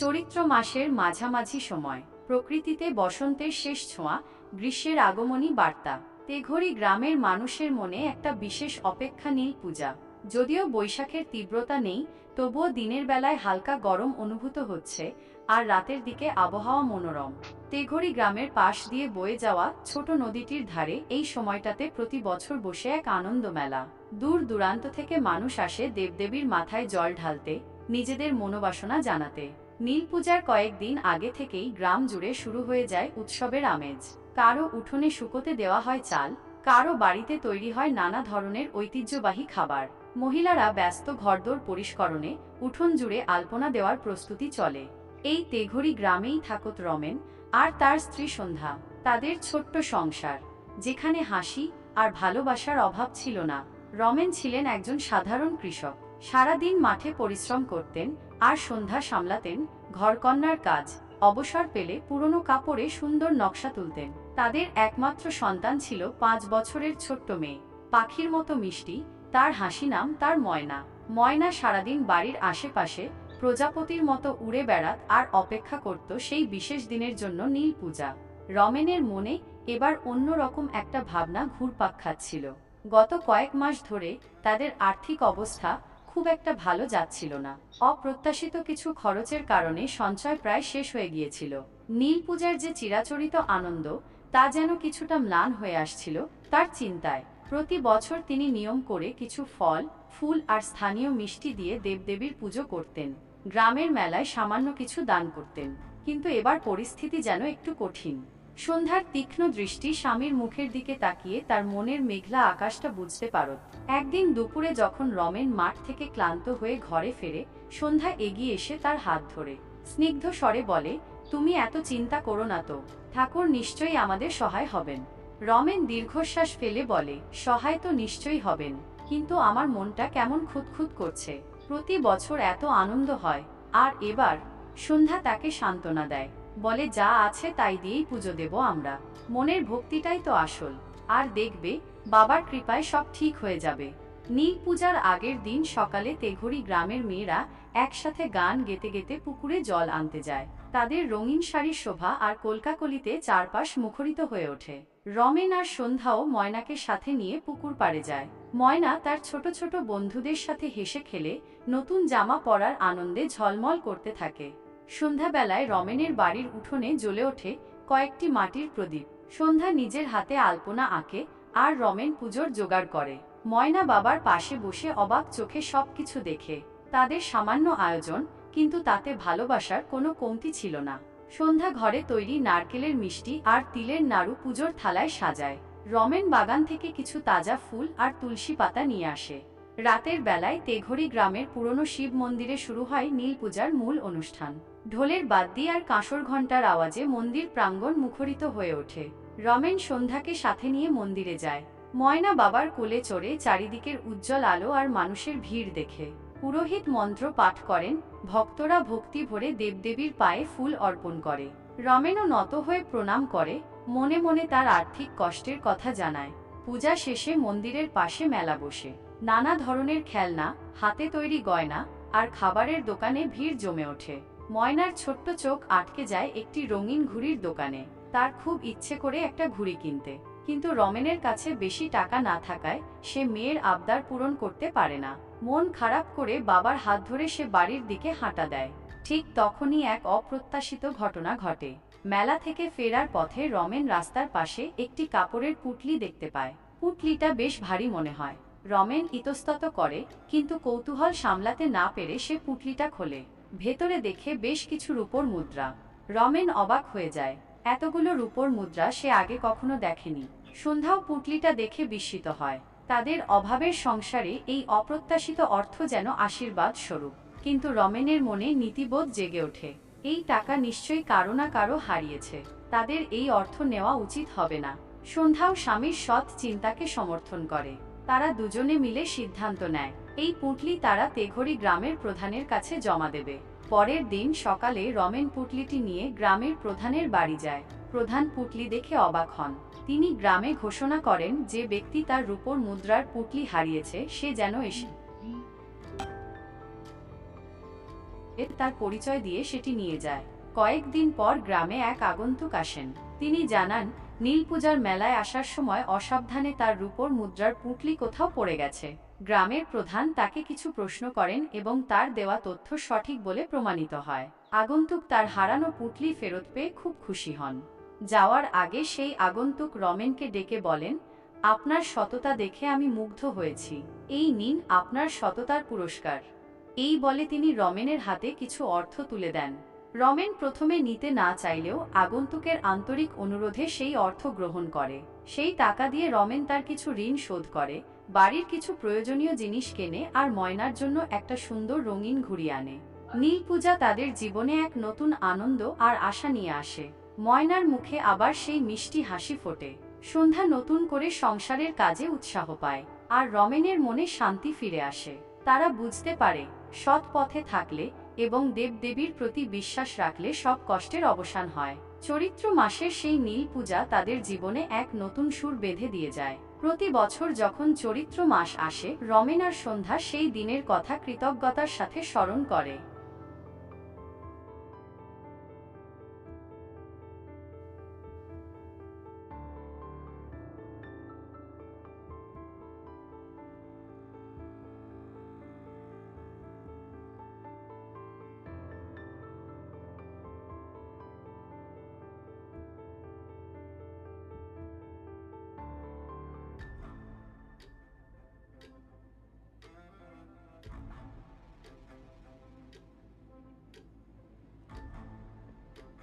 চরিত্র মাসের মাঝামাঝি সময়। প্রকৃতিতে বসন্তের শেষ ছোঁয়া, গ্রীষ্মের আগমনী বার্তা। তেঘরি গ্রামের মানুষের মনে একটা বিশেষ অপেক্ষা নীল পূজা। যদিও বৈশাখের তীব্রতা নেই, তবুও দিনের বেলায় হালকা গরম অনুভূত হচ্ছে, আর রাতের দিকে আবহাওয়া মনোরম। তেঘরি গ্রামের পাশ দিয়ে বয়ে যাওয়া ছোট নদীটির ধারে এই সময়টাতে প্রতি বছর বসে এক আনন্দ মেলা। দূর দূরান্ত থেকে মানুষ আসে দেবদেবীর মাথায় জল ঢালতে, নিজেদের মনোবাসনা জানাতে। নীল পূজার কয়েকদিন আগে থেকেই গ্রাম জুড়ে শুরু হয়ে যায় উৎসবের আমেজ। কারও উঠোনে শুকোতে দেওয়া হয় চাল, কারও বাড়িতে তৈরি হয় নানা ধরনের ঐতিহ্যবাহী খাবার। মহিলারা ব্যস্ত ঘরদোর পরিষ্করণে উঠোন জুড়ে আলপনা দেওয়ার প্রস্তুতি চলে। এই তেঘরি গ্রামেই থাকত রমেন আর তার স্ত্রী সন্ধ্যা। তাদের ছোট্ট সংসার, যেখানে হাসি আর ভালোবাসার অভাব ছিল না। রমেন ছিলেন একজন সাধারণ কৃষক। সারাদিন মাঠে পরিশ্রম করতেন, আর সন্ধ্যা সামলাতেন, ঘরকন্নার কাজ, অবসর পেলে পুরনো কাপড়ে সুন্দর নকশা তুলতেন। তাদের একমাত্র সন্তান ছিল পাঁচ বছরের ছোট্ট মেয়ে। পাখির মতো মিষ্টি, তার হাসি নাম তার ময়না। ময়না সারাদিন বাড়ির আশেপাশে, প্রজাপতির মতো উড়ে বেড়াত আর অপেক্ষা করত সেই বিশেষ দিনের জন্য নীল পূজা। রমেনের মনে এবার অন্যরকম একটা ভাবনা ঘুরপাক খাচ্ছিল। গত কয়েক মাস ধরে তাদের আর্থিক অবস্থা খুব একটা ভালো যাচ্ছিল না। অপ্রত্যাশিত কিছু খরচের কারণে সঞ্চয় প্রায় শেষ হয়ে গিয়েছিল। নীল পূজার যে চিরাচরিত আনন্দ, তা যেন কিছুটা ম্লান হয়ে আসছিল তার চিন্তায়। প্রতি বছর তিনি নিয়ম করে কিছু ফল, ফুল আর স্থানীয় মিষ্টি দিয়ে দেবদেবীর পুজো করতেন। গ্রামের মেলায় সামান্য কিছু দান করতেন। কিন্তু এবার পরিস্থিতি যেন একটু কঠিন। সন্ধ্যার তীক্ষ্ণ দৃষ্টি স্বামীর মুখের দিকে তাকিয়ে তার মনের মেঘলা আকাশটা বুঝতে পারত একদিন দুপুরে যখন রমেন মাঠ থেকে ক্লান্ত হয়ে ঘরে ফেরে, সন্ধ্যা এগিয়ে এসে তার হাত ধরে। স্নিগ্ধ স্বরে বলে, তুমি এত চিন্তা করো না তো। ঠাকুর নিশ্চয়ই আমাদের সহায় হবেন। রমেন দীর্ঘশ্বাস ফেলে বলে, সহায় তো নিশ্চয়ই হবেন, কিন্তু আমার মনটা কেমন খুঁতখুত করছে। প্রতি বছর এত আনন্দ হয়, আর এবার সন্ধ্যা তাকে সান্ত্বনা দেয়। বলে, যা আছে তাই দিয়েই পুজো দেব আমরা। মনের ভক্তিটাই তো আসল। আর দেখবে, বাবার কৃপায় সব ঠিক হয়ে যাবে। নীল পূজার আগের দিন সকালে তেঘরি গ্রামের মেয়েরা একসাথে গান গেতে গেতে পুকুরে জল আনতে যায়। তাদের রঙিন শাড়ির শোভা আর কলকাকলিতে চারপাশ মুখরিত হয়ে ওঠে। রমেন আর সন্ধ্যাও ময়নাকে সাথে নিয়ে পুকুর পাড়ে যায়। ময়না তার ছোট ছোট বন্ধুদের সাথে হেসে খেলে, নতুন জামা পরার আনন্দে ঝলমল করতে থাকে। সন্ধ্যাবেলায় রমেনের বাড়ির উঠোনে জ্বলে ওঠে কয়েকটি মাটির প্রদীপ। সন্ধ্যা নিজের হাতে আলপনা আঁকে আর রমেন পুজোর জোগাড় করে। ময়না বাবার পাশে বসে অবাক চোখে সবকিছু দেখে। তাদের সামান্য আয়োজন, কিন্তু তাতে ভালোবাসার কোনো কমতি ছিল না। সন্ধ্যা ঘরে তৈরি নারকেলের মিষ্টি আর তিলের নাড়ু পুজোর থালায় সাজায়। রমেন বাগান থেকে কিছু তাজা ফুল আর তুলসী পাতা নিয়ে আসে। রাতের বেলায় তেঘরি গ্রামের পুরনো শিব মন্দিরে শুরু হয় নীল পূজার মূল অনুষ্ঠান। ঢোলের বাদ্যি আর কাঁসর ঘণ্টার আওয়াজে মন্দির প্রাঙ্গণ মুখরিত হয়ে ওঠে। রমেন সন্ধ্যাকে সাথে নিয়ে মন্দিরে যায়। ময়না বাবার কোলে চড়ে চারিদিকের উজ্জ্বল আলো আর মানুষের ভিড় দেখে। পুরোহিত মন্ত্র পাঠ করেন, ভক্তরা ভক্তি ভরে দেবদেবীর পায়ে ফুল অর্পণ করে। রমেনও নত হয়ে প্রণাম করে, মনে মনে তার আর্থিক কষ্টের কথা জানায়। পূজা শেষে মন্দিরের পাশে মেলা বসে। নানা ধরনের খেলনা, হাতে তৈরি গয়না আর খাবারের দোকানে ভিড় জমে ওঠে। ময়নার ছোট্ট চোখ আটকে যায় একটি রঙিন ঘুড়ির দোকানে। তার খুব ইচ্ছে করে একটা ঘুড়ি কিনতে। কিন্তু রমেনের কাছে বেশি টাকা না থাকায় সে মেয়ের আবদার পূরণ করতে পারে না। মন খারাপ করে বাবার হাত ধরে সে বাড়ির দিকে হাঁটা দেয়। ঠিক তখনই এক অপ্রত্যাশিত ঘটনা ঘটে। মেলা থেকে ফেরার পথে রমেন রাস্তার পাশে একটি কাপড়ের পুটলি দেখতে পায়। পুটলিটা বেশ ভারী মনে হয়। রমেন ইতস্তত করে, কিন্তু কৌতূহল সামলাতে না পেরে সে পুটলিটা খোলে। ভেতরে দেখে বেশ কিছু রূপোর মুদ্রা। রমেন অবাক হয়ে যায়। এতগুলো রূপোর মুদ্রা সে আগে কখনো দেখেনি। সন্ধ্যাও পুটলিটা দেখে বিস্মিত হয়। তাদের অভাবের সংসারে এই অপ্রত্যাশিত অর্থ যেন আশীর্বাদ স্বরূপ কিন্তু রমেনের মনে নীতিবোধ জেগে ওঠে। এই টাকা নিশ্চয়ই কারও না কারও হারিয়েছে। তাদের এই অর্থ নেওয়া উচিত হবে না। সন্ধ্যাও স্বামীর সৎ চিন্তাকে সমর্থন করে। তারা দুজনে মিলে সিদ্ধান্ত নেয়। এই পুটলি তারা তেঘরি গ্রামের প্রধানের কাছে জমা দেবে। পরের দিন সকালে রমেন পুটলিটি নিয়ে গ্রামের প্রধানের বাড়ি যায়। প্রধান পুটলি দেখে অবাক হন। তিনি গ্রামে ঘোষণা করেন, যে ব্যক্তি তার রূপোর মুদ্রার পুটলি হারিয়েছে, সে যেন এসে তার পরিচয় দিয়ে সেটি নিয়ে যায়। কয়েকদিন পর গ্রামে এক আগন্তুক আসেন। তিনি জানান নীল পূজার মেলায় আসার সময় অসাবধানে তার রূপোর মুদ্রার পুঁটলি কোথাও পড়ে গেছে। গ্রামের প্রধান তাকে কিছু প্রশ্ন করেন এবং তার দেওয়া তথ্য সঠিক বলে প্রমাণিত হয়। আগন্তুক তার হারানো পুঁটলি ফেরত পেয়ে খুব খুশি হন। যাওয়ার আগে সেই আগন্তুক রমেনকে ডেকে বলেন, আপনার সততা দেখে আমি মুগ্ধ হয়েছি। এই নিন আপনার সততার পুরস্কার। এই বলে তিনি রমেনের হাতে কিছু অর্থ তুলে দেন। রমেন প্রথমে নিতে না চাইলেও আগন্তুকের আন্তরিক অনুরোধে সেই অর্থ গ্রহণ করে। সেই টাকা দিয়ে রমেন তার কিছু ঋণ শোধ করে, বাড়ির কিছু প্রয়োজনীয় জিনিস কেনে আর ময়নার জন্য একটা সুন্দর রঙিন ঘুড়ি আনে। নীল পূজা তাদের জীবনে এক নতুন আনন্দ আর আশা নিয়ে আসে। ময়নার মুখে আবার সেই মিষ্টি হাসি ফোটে। সন্ধ্যা নতুন করে সংসারের কাজে উৎসাহ পায়, আর রমেনের মনে শান্তি ফিরে আসে। তারা বুঝতে পারে, সৎ পথে থাকলে এবং দেবদেবীর প্রতি বিশ্বাস রাখলে সব কষ্টের অবসান হয়। চরিত্র মাসের সেই নীল পূজা তাদের জীবনে এক নতুন সুর বেঁধে দিয়ে যায়। প্রতি বছর যখন চরিত্র মাস আসে রমেনার সন্ধ্যা সেই দিনের কথা কৃতজ্ঞতার সাথে স্মরণ করে।